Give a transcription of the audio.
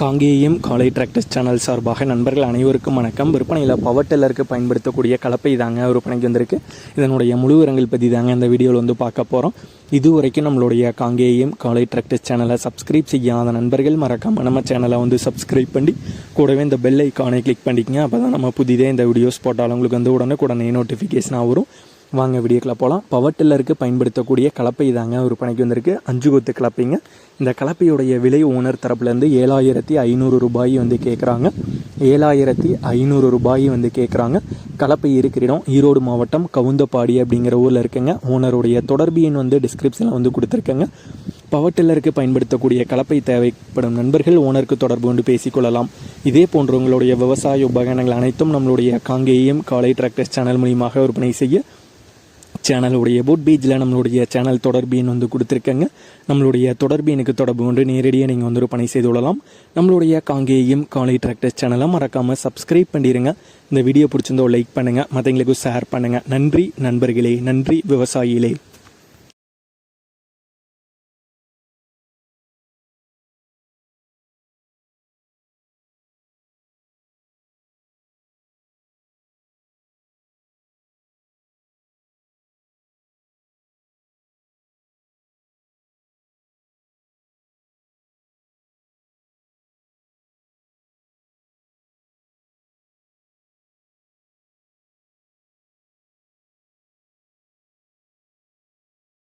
காங்கேயம் காலை tractors channel சார்பாக நண்பர்கள் அனைவருக்கும் வணக்கம். விற்பனையில் பவர் டில்லருக்கு பயன்படுத்தக்கூடிய கலப்பை தாங்க விற்பனைக்கு வந்திருக்கு. இதனுடைய முழு விவரங்கள் பற்றி தாங்க இந்த வீடியோவில் வந்து பார்க்க போகிறோம் இதுவரைக்கும் நம்மளுடைய காங்கேயம் காலை டிராக்டர்ஸ் சேனலை சப்ஸ்கிரைப் செய்யாத நண்பர்கள் மறக்காமல் நம்ம சேனலை வந்து சப்ஸ்கிரைப் பண்ணி கூடவே இந்த பெல் ஐக்கானை கிளிக் பண்ணிக்கங்க. அப்போ தான் நம்ம புதிதே இந்த வீடியோஸ் போட்டாலும் உங்களுக்கு வந்து உடனே உடனே நோட்டிஃபிகேஷனாக வரும். வாங்க வீடியோக்கில் போகலாம் பவர் டில்லருக்கு பயன்படுத்தக்கூடிய கலப்பை தாங்க விற்பனைக்கு வந்திருக்கு. அஞ்சு கொத்து கலப்பைங்க. இந்த கலப்பையுடைய விலை ஓனர் தரப்புலேருந்து ஏழாயிரத்தி ஐநூறு ரூபாய் வந்து கேட்குறாங்க ஏழாயிரத்தி ஐநூறு ரூபாய் வந்து கேட்குறாங்க கலப்பை இருக்கிற இடம் ஈரோடு மாவட்டம் கவுந்தப்பாடி அப்படிங்கிற ஊரில் இருக்குங்க. ஓனருடைய தொடர்பு எண் வந்து டிஸ்கிரிப்ஷனில் வந்து கொடுத்துருக்கேங்க. பவர் டில்லருக்கு பயன்படுத்தக்கூடிய கலப்பை தேவைப்படும் நண்பர்கள் ஓனருக்கு தொடர்பு கொண்டு பேசிக்கொள்ளலாம். இதே போன்ற உங்களுடைய விவசாய உபகரணங்கள் அனைத்தும் நம்மளுடைய காங்கேயம் காலை டிராக்டர்ஸ் சேனல் மூலியமாக விற்பனை செய்ய சேனலுடைய போட் பேஜில் நம்மளுடைய சேனல் தொடர்பின் வந்து கொடுத்துருக்கேங்க. நம்மளுடைய தொடர்பினுக்கு தொடர்பு கொண்டு நேரடியாக நீங்கள் வந்து ஒரு பணி செய்து கொள்ளலாம். நம்மளுடைய காங்கேயம் காலை டிராக்டர்ஸ் சேனலை மறக்காமல் சப்ஸ்கிரைப் பண்ணிடுங்க இந்த வீடியோ பிடிச்சிருந்தோ லைக் பண்ணுங்கள் மற்றவங்களுக்கு ஷேர் பண்ணுங்கள் நன்றி நண்பர்களே. நன்றி விவசாயிகளே.